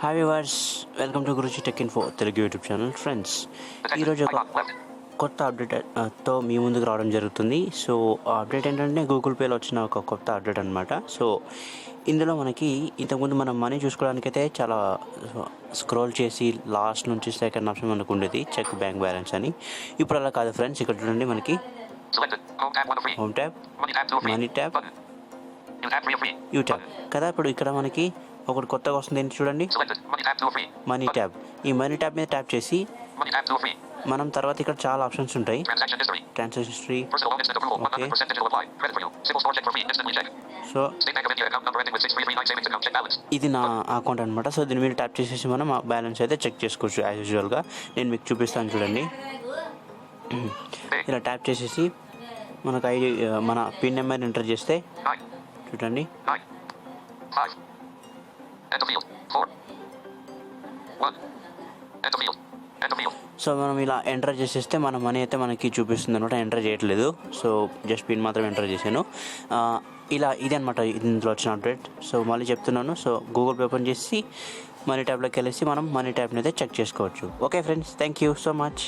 Hi viewers welcome to Guruji tech info Telugu YouTube channel friends ఈరోజు ఒక కొత్త update ఆ, తో మీ ముందుకు రావడం జరుగుతుంది. సో ఆ అప్డేట్ ఏంటంటే గూగుల్ పేలో వచ్చిన ఒక కొత్త అప్డేట్ అనమాట సో ఇందులో మనకి ఇంతకుముందు మనం మనీ చూసుకోవడానికైతే చాలా స్క్రోల్ చేసి లాస్ట్ నుంచి సెకండ్ ఆప్షన్ మనకు ఉండేది చెక్ బ్యాంక్ బ్యాలెన్స్ అని. ఇప్పుడు అలా కాదు ఫ్రెండ్స్ ఇక్కడ చూడండి మనకి. Home tab Money tab you tab కదా ఇప్పుడు ఇక్కడ మనకి ఒకటి కొత్తగా వస్తుంది ఏంటి చూడండి? Money tab. ఈ మనీ ట్యాబ్ మీద ట్యాప్ చేసి మనం తర్వాత ఇక్కడ చాలా ఆప్షన్స్ ఉంటాయి. Transaction history. సో ఇది నా అకౌంట్ అనమాట సో దీని మీద ట్యాప్ చేసేసి మనం బ్యాలెన్స్ అయితే చెక్ చేసుకోవచ్చు యాజ్ యూజువల్గా. నేను మీకు చూపిస్తాను చూడండి. ఇలా ట్యాప్ చేసేసి మనకు ఐడి మన పిన్ నెంబర్ ఎంటర్ చేస్తే చూడండి. సో మనం ఇలా ఎంటర్ చేసేస్తే మన మనీ అయితే మనకి చూపిస్తుంది అనమాట ఎంటర్ చేయట్లేదు. సో జస్ట్ పిన్ మాత్రం ఎంటర్ చేశాను. ఇలా ఇది అనమాట ఇందులో వచ్చిన అప్డేట్. సో మళ్ళీ చెప్తున్నాను. సో గూగుల్ పే ఓపెన్ చేసి మనీ ట్యాబ్లోకి వెళ్ళేసి మనం మనీ ట్యాబ్ని అయితే చెక్ చేసుకోవచ్చు. Okay friends thank you so much